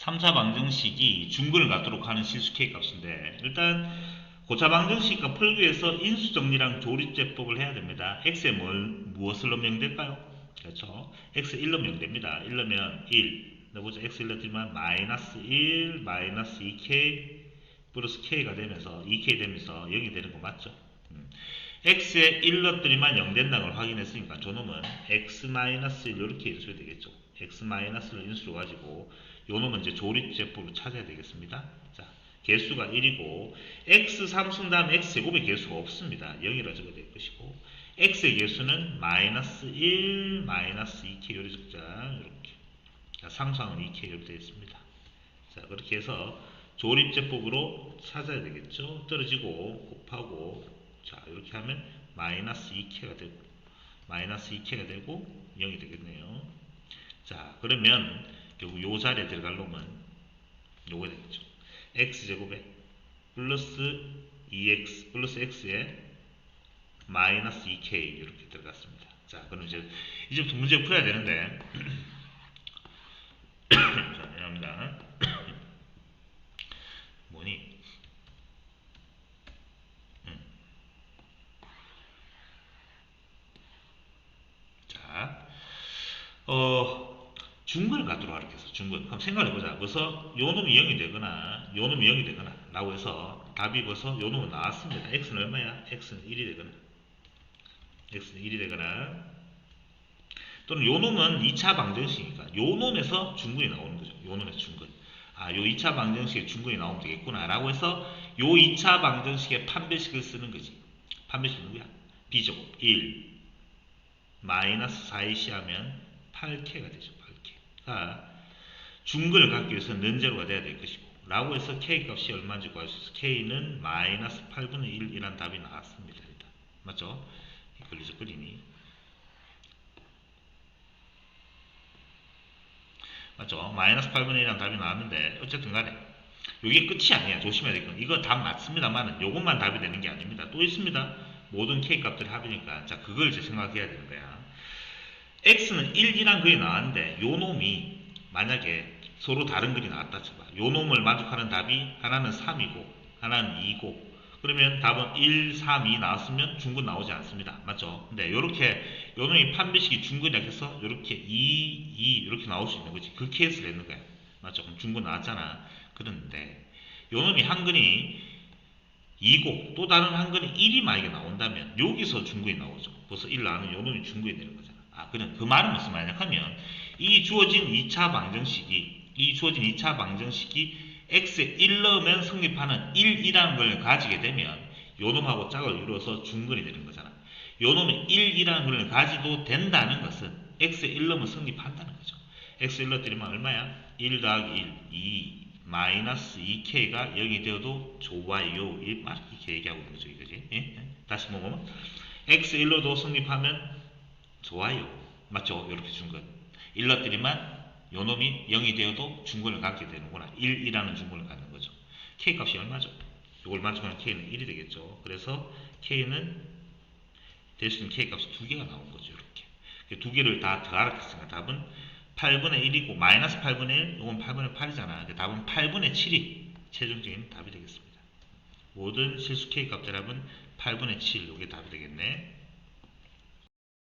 3차 방정식이 중근을 갖도록 하는 실수 K 값인데 일단 고차 방정식과 풀기 위해서 인수 정리랑 조립제법을 해야 됩니다. x에 뭘, 무엇을 넣으면 될까요? 그렇죠. x 1 넣으면 됩니다. 1 넣으면 1. 넣어보자. x 1 넣지만 마이너스 1, 마이너스 2k 플러스 k가 되면서 2k 되면서 0이 되는 거 맞죠? 음. x에 1 넣었더니만 0 된다는 걸 확인했으니까 저놈은 x 마이너스 1 이렇게 인수해야 되겠죠. X 마이너스를 인수로 가지고 요놈은 이제 조립 제법으로 찾아야 되겠습니다. 자, 개수가 1이고 x 3승 다음 x 제곱의 개수가 없습니다. 0이라 적어야 될 것이고 x의 개수는 마이너스 1, 마이너스 2k 요리 적자 이렇게 자, 상수항은 2k 이렇게 되어 있습니다. 자, 그렇게 해서 조립 제법으로 찾아야 되겠죠. 떨어지고 곱하고 자 이렇게 하면 마이너스 2k가 되고 마이너스 2k가 되고 0이 되겠네요. 자 그러면 결국 요 자리에 들어갈 놈은 요거 되겠죠. x제곱에 플러스 2x 플러스 x에 마이너스 2k 이렇게 들어갔습니다. 자 그럼 이제 이제부터 문제 풀어야 되는데 자 미안합니다. 뭐니? 자, 어, 중근을 갖도록 해서 중근. 그럼 생각을 해보자. 그래서 요 놈이 0이 되거나, 요 놈이 0이 되거나, 라고 해서 답이 벌써 요 놈은 나왔습니다. x는 얼마야? x는 1이 되거나, x는 1이 되거나, 또는 요 놈은 2차 방정식이니까, 요 놈에서 중근이 나오는 거죠. 요 놈에서 중근. 아, 요 2차 방정식에 중근이 나오면 되겠구나. 라고 해서 요 2차 방정식의 판별식을 쓰는 거지. 판별식 누구야? b제곱 1, 마이너스 4ac 하면 8k가 되죠. 8k. 중근을 갖기 위해서 는제로가 돼야 될 것이고 라고 해서 k 값이 얼마인지 구할 수 있어. k는 마이너스 8분의 1이란 답이 나왔습니다. 일단. 맞죠? 걸리죠 그림이. 맞죠? 마이너스 8분의 1이란 답이 나왔는데 어쨌든 간에 이게 끝이 아니야. 조심해야 될 건. 이거 답 맞습니다만 요것만 답이 되는 게 아닙니다. 또 있습니다. 모든 k 값들이 합이니까 자 그걸 이제 생각해야 되는 거야. X는 1이란 글이 나왔는데 요 놈이 만약에 서로 다른 글이 나왔다 쳐봐. 요 놈을 만족하는 답이 하나는 3이고 하나는 2고 그러면 답은 1, 3, 2 나왔으면 중근 나오지 않습니다. 맞죠? 근데 요렇게 요 놈이 판별식이 중근이라 해서 요렇게 2, 2 이렇게 나올 수 있는 거지. 그 케이스를 했는 거야. 맞죠? 그럼 중근 나왔잖아. 그런데 요 놈이 한근이 2고 또 다른 한근이 1이 만약에 나온다면 여기서 중근이 나오죠. 벌써 1 나오면 요 놈이 중근이 되는 거잖아. 아, 그럼 그 말은 무슨 말이냐 하면 이 주어진 2차 방정식이 이 주어진 2차 방정식이 x에 1 넣으면 성립하는 1이라는 걸 가지게 되면 요 놈하고 짝을 이루어서 중근이 되는 거잖아. 요 놈이 1이라는 걸 가지도 된다는 것은 x에 1 넣으면 성립한다는 거죠. x 1 넣었더니만 얼마야? 1 더하기 1, 2 마이너스 2k가 0이 되어도 좋아요. 이렇게 얘기하고 있는 거죠. 이거지. 예? 다시 보면 x 1로도 성립하면 좋아요. 맞죠? 이렇게 중근. 1 넣었더니만 요 놈이 0이 되어도 중근을 갖게 되는구나. 1이라는 중근을 갖는 거죠. k 값이 얼마죠? 이걸 만족하면 k는 1이 되겠죠. 그래서 k는 될 수 있는 k 값이 두 개가 나온 거죠. 이렇게. 두 개를 다 더하락했으니까 답은 8분의 1이고 마이너스 8분의 1, 이건 8분의 8이잖아. 답은 8분의 7이 최종적인 답이 되겠습니다. 모든 실수 k 값 대답은 8분의 7, 이게 답이 되겠네.